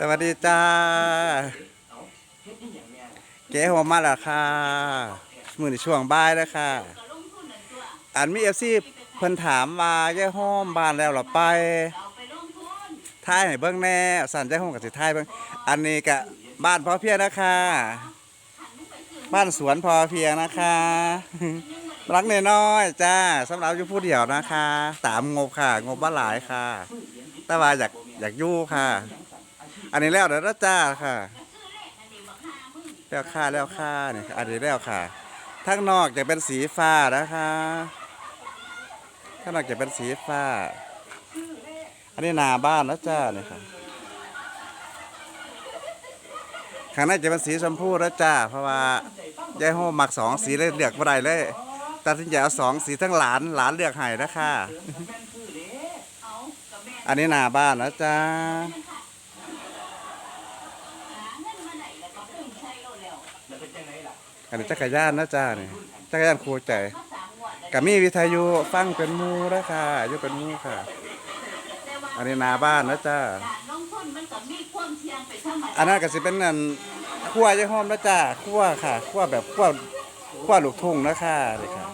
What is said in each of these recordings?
สวัสดีจ้า เก๋หัวมาแล้วค่ะมือในช่วงบ่ายแล้วค่ะอันมีเอฟซีเพิ่นถามว่าแย่ห้อมบ้านแล้วหรอไปท้ายให้เบิ่งแน่สั่นแย่ห้อมกับสิท้ายเบิ่งอันนี้กะบ้านพอเพียงนะคะ บ้านสวนพอเพียงนะคะรักเนน้อยจ้าสำหรับยู่ผู้เดียวนะคะตามงบค่ะ งบบ้านหลายค่ะ แต่ว่าอยากอยากยู่ค่ะ อันนี้แล้วเดี๋ยวนะจ้าค่ะ แล้วค่าแล้วค่าเนี่ยอันนี้แล้วค่ะทั้งนอกจะเป็นสีฟ้านะคะข้างนอกจะเป็นสีฟ้า อันนี้หนาบ้านนะจ้าเนี่ยค่ะข้างในจะเป็นสีชมพูนะจ้า เพราะว่ายายโฮมักสองสีเลยเลือกบ่ได้เลยตัดสินใจเอาสองสีทั้งหลานหลานเลือกให้นะคะอันนี้หนาบ้านนะจ้า อันนี้จักรยานนะจ้าเนี่ยจักรยานครูใจกับมีวิทยุฟังเป็นมูนะค่ะอยู่เป็นมูค่ะ อันนี้นาบ้านนะจ้าอันนั้นก็สิเป็นอันขั้วยี่ห้อมนะจ้าขั้วค่ะขั้วแบบขั้วขั้วลูกทุ่งนะค่ะนี่ค่ะ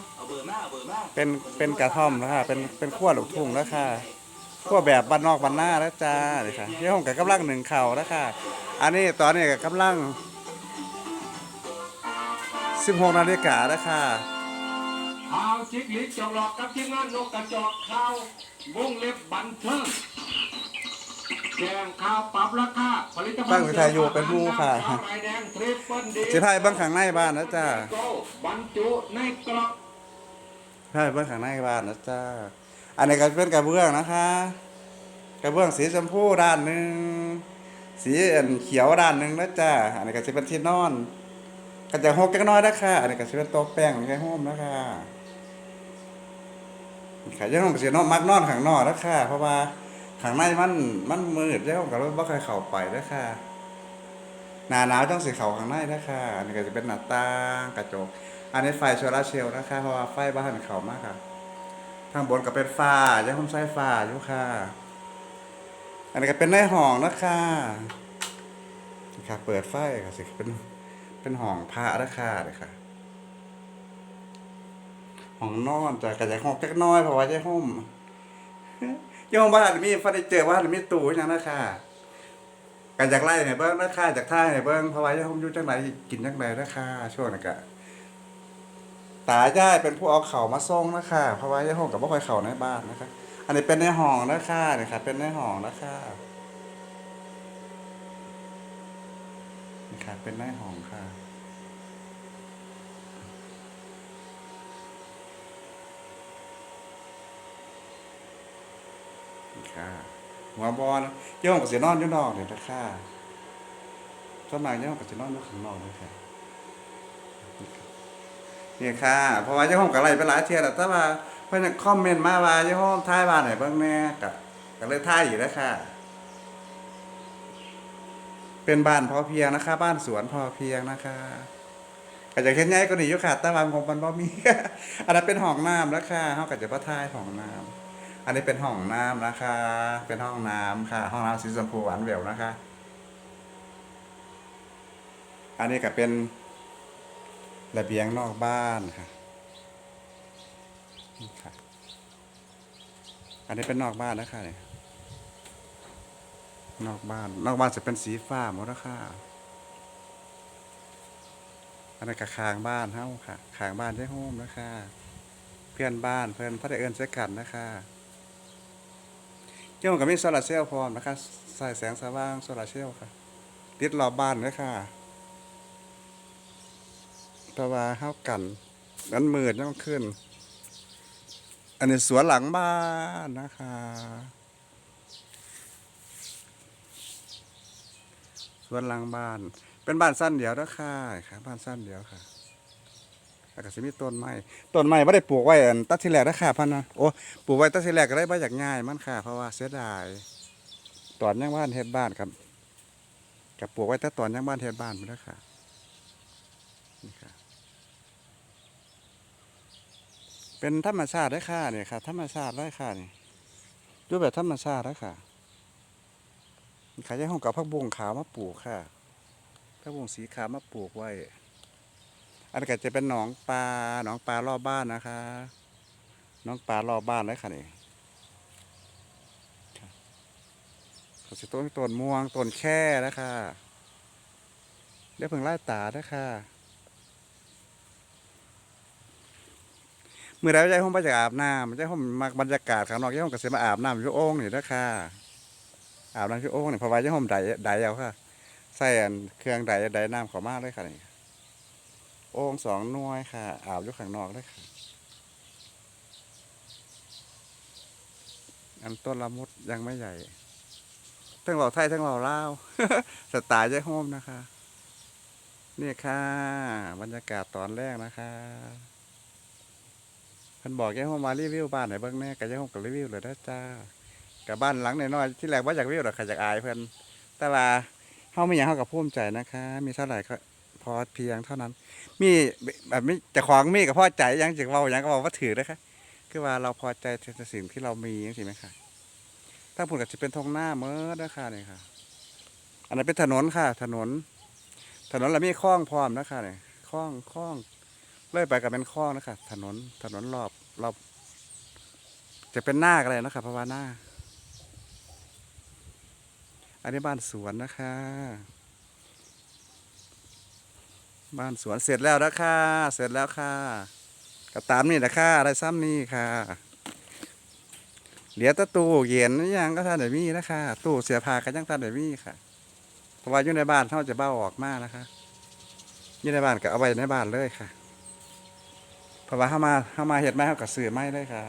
เป็นเป็นกระท่อมนะค่ะเป็นเป็นขั้วลูกทุ่งนะค่ะขั้วแบบบ้านนอกบ้านหน้านะจ้านี่ค่ะยี่ห้อมกับกำลังหนึ่งเข่านะค่ะ อันนี้ตอนนี้กับกำลัง 16นาฬิกานะค่ะข่าวจิกลิกจอกหลอกกับทีมงานนกกระจอกข่าววงเล็บบันเทิงแจ้งข่าวปรับราคาผลิตภัณฑ์ตั้งวิทยุเป็นหมู่ค่ะขาวไรแดงทริปเปิลดีสิพายเบิ้งข้างในบ้านนะจ้าโกบรรจุในกล่องพายเบิ้งข้างในบ้านนะจ้าอันนี้ก็เป็นกระเบื้องนะคะกระเบื้องสีชมพูด้านหนึ่งสีอันเขียวด้านหนึ่งนะจ้าอันนี้ก็จะเป็นที่นอน ก็จะหกจักน้อยนะค่ะอันนี้ก็จะเป็นโต๊ะแป้งของแค่ห้อมนะค่ะขายยังห้องก็จะนอนมักนอนข้างนอกนะค่ะ เพราะว่าข้างในมันมันมืดยังห้องก็บ่เคยเข้าไปนะค่ะหนาหนาวต้องสีเขาข้างในนะคะอันนี้ก็จะเป็นหน้าต่างกระจก อันนี้ไฟโซลาเซลล์นะคะ เพราะว่าไฟบ้านเขามากค่ะทางบนก็เป็นฟ้ายังคงใช้ฟ้าอยู่ค่ะ อันนี้ก็เป็นในห้องนะคะนี่ค่ะเปิดไฟก็สิเป็น เป็นห้องพระนะคะเลยค่ะห้องนอนจะกระจายห้องจักน้อยเพราะว่าจะห่มยังห้องบ้านมีฟอร์นิเจอร์บ้านมีตู้อย่างนะคะกันจากไล่ให้เบิ้งนะคะจากท่าให้เบิ้งเพราะว่าจะห่มอยู่จังไหนกินจังไหนนะคะช่วงนี้ก็ตาย่ายเป็นผู้เอาเข่ามาส่งนะคะเพราะว่าย่าห้องกับบ่คอยเข่าในบ้านนะคะ อันนี้เป็นในห้องนะคะนี่ค่ะ เป็นในห้องนะคะ ค่ะ เป็นในห้องค่ะนี่ค่ะหัวบอลย่องกับเสียนอนยู่นอกเนี่ยนะค่ะส่วนมากย่องกับเสียนอนยู่ข้างนอกเลยค่ะนี่ค่ะ เพราะว่าเจ้าห้องกับอะไรเป็นหลายเทียแล้วแต่ว่าเพิ่อนคอมเมนต์มาว่าเจ้าห้องท้ายบ้านไหนบิ่งแหน่ก็ก็เลยท้ายอยู่แล้วค่ะ เป็นบ้านพอเพียงนะคะ บ้านสวนพอเพียงนะคะก็จะเฮ็ดใหญ่กว่านี้อยู่ค่ะต่ว่าของมันบ่มีอันนั้นเป็นห้องน้ำนะคะเฮาก็จะบ่ท้ายห้องน้ำอันนี้เป็นห้องน้ำนะคะ เป็นห้องน้ำค่ะ ห้องน้ำสีชมพูหวานแหววนะคะ อันนี้ก็เป็นระเบียงนอกบ้านค่ะนี่ค่ะ อันนี้เป็นนอกบ้านนะคะเนี่ย นอกบ้าน นอกบ้านจะเป็นสีฟ้าหมดแล้วค่ะอันนี้ก็คางบ้านเฮ้าค่ะคางบ้านใช้โฮมนะคะ เพื่อนบ้านเพื่อนพัดเอิญใช้กันนะคะเจ้าก็มีโซลาร์เซลล์พร้อมนะคะใส่แสงสว่างโซลาร์เซลล์ค่ะ ติดรอบบ้านด้วยค่ะเพราะว่าเฮากันนั้นมืดยังขึ้น อันนี้สวนหลังบ้านนะคะ สวนหลังบ้าน เป็นบ้านสั้นเดียวนะค่ะค่ะ บ้านสั้นเดียวค่ะแล้วก็สิมีต้นไม้ต้นไม้ไม่ได้ปลูกไว้อันตัดที่แรกนะค่ะพันนะโอ้ปลูกไว้ตัดที่แรกก็ได้มาจากง่ายมันค่ะเพราะว่าเสียดายตอนยังบ้านเฮ็ดบ้านครับกับปลูกไว้แต่ตอนยังบ้านเฮ็ดบ้านไปแล้วค่ะนี่ค่ะ เป็นธรรมชาติได้ค่ะเนี่ยค่ะ ธรรมชาติได้ค่ะนี่ดูแบบธรรมชาติได้ค่ะ ขายยายห้องกับผักบุ้งขาวมาปลูกค่ะผักบุ้งสีขาวมาปลูกไว้ อันนี้ก็จะเป็นหนองปลาหนองปลารอบบ้านนะคะหนองปลารอบบ้านเลยค่ะนี่ก็สิต้นต้นม่วงต้นแค่นะคะเดี๋ยวเพิ่งไล่ตานะคะเมื่อใดใจห้องไปจากอาบน้ำใจห้องมักบรรยากาศข้างนอกใจห้องก็เสมาอาบน้ำอยู่โอ่งนี่นะคะ อาบน้ำอยู่โอ่งเนี่เพราะว่าใจห้องใดใดเอาค่ะ ใส่อันเครื่องใดใดน้ำเขามากเลยค่ะนี่โอ่งสองน่วยค่ะ อาวอยู่ข้างนอกเลยค่ะ อันต้นละมุดยังไม่ใหญ่ ทั้งเราไทยทั้งเราลาวสไตล์ใจโฮมนะคะ นี่ค่ะ บรรยากาศตอนแรกนะคะพิ่นบอกแกโฮมมารีวิวบ้านไหนเบ้างแน่กับแกโฮมกับรีวิวเลยนะจ้า กับบ้านหลังน้อยๆที่แรกว่าอยากรีวิวหรอกค่ะอยากอายเพิ่อนแต่ว่าเฮาไม่อยากเฮากับภูมิใจนะคะ มีเท่าไหร่ก็พอเพียงเท่านั้น มีแบบไมีแต่ของมีกับพ่อใจยังจึงเว้ายังก็บอกว่าถือนะคะคือว่าเราพอใจในสิ่งที่เรามีจังซี่ไหมคะถ้าพูดก็จะเป็นทงหน้าเมื่อนะคะนี่ยค่ะ อันนั้นเป็นถนนค่ะ ถนน ถนนแล้วมีคลองพร้อมนะคะนี่คลองคลองเลื่อยไปก็เป็นคลองนะคะถนนถนนรอบรอบจะเป็นหน้าอะไรนะคะเพราะว่าหน้า อันนี้บ้านสวนนะคะ บ้านสวนเสร็จแล้วนะค่ะเสร็จแล้วค่ะก็ตามนี่นะค่ะอะไรซ้ำนี่ค่ะ เหลือตะตู้เย็นนี่ยังก็ท่านไหนมีนะคะตู้เสียผ้าก็ยังท่านไหนมีค่ะเพราะว่าอยู่ในบ้านเขาจะเบ้าออกมากนะคะอยู่ในบ้านก็เอาไว้ในบ้านเลยค่ะเพราะว่าเข้ามาเข้ามาเห็ดไม้เขาก็ซื้อไม้เลยค่ะ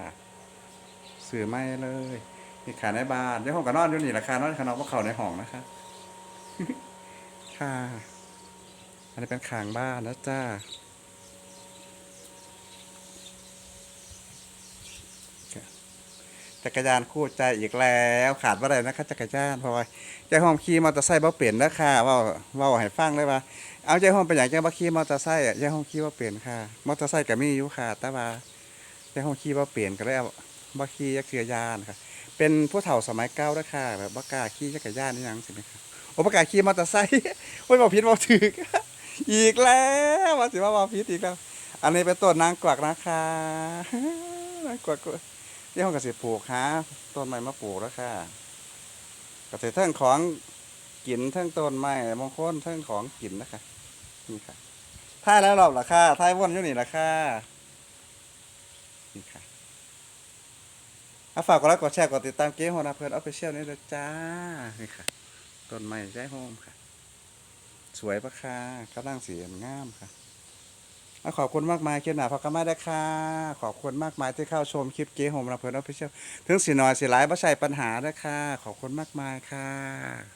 ซื้อไม้เลย นี่ขายในบ้านเดี๋ยวห้องก็นอนอยู่นี่แหละค่ะนอนขางนอกว่าเขาในห้องนะคะค่ะ อันนี้เป็นขางบ้านนะจ้าจักรยานคู่ใจอีกแล้วขาดว่าอะไรนะคะจักรยานพราะว่าเจ้าห้องขี่มอเตอร์ไซค์บ่เปลี่ยนนะค่ะเว่าเว่าให้ฟังเลยว่าเอาเจ้าห้องเป็นอย่างเจ้าบ่ขี่มอเตอร์ไซค์อะเจ้าห้องขี่บ่เปลี่ยนค่ะมอเตอร์ไซค์ก็มีอยู่ค่ะแต่ว่าเจ้าห้องขี่บ่เปลี่ยนก็เลยเอาบ่ขี่จักรยานค่ะ เป็นผู้เฒ่าสมัยเก่าด้วค่ะ แบบบ่กล้าขี่จักรยานนี่ยังสิไหมครับโอ้บ่กล้าขี่มอเตอร์ไซค์โอ้ยบ่ผิดบ่ถูกอีกแล้วมาสิว่าว่าพิษอีกแล้ว อันนี้เป็นต้นนางกวักนะคะนางกวักที่ห้องเกษตรปลูกฮะต้นไม้มาปลูกแล้วค่ะเกษตรทั้งของกินทั้งต้นไม้มงคลทั้งของกินนะคะนี่ค่ะท่ายแล้วหรอกล่ะค่ะท่ายวนอยู่นี่ล่ะค่ะนี่ค่ะ เอาฝากกดไลค์กดแชร์กดติดตามเก๋โฮนาเพื่อนออฟฟิเชียลนี่เลยจ้านี่ค่ะต้นไม้ใจโฮมค่ะ สวยปะค่ะกำลังสีงามค่ะเอขอบคุณมากมายคลิปหนาพักกันมาได้ค่ะ ขอบคุณมากมายที่เข้าชมคลิปเก๋โฮมรับเพลินออฟฟิเชียลถึงสีน้อยสีหลายบ่ใช่ปัญหาได้ค่ะ ขอบคุณมากมายค่ะ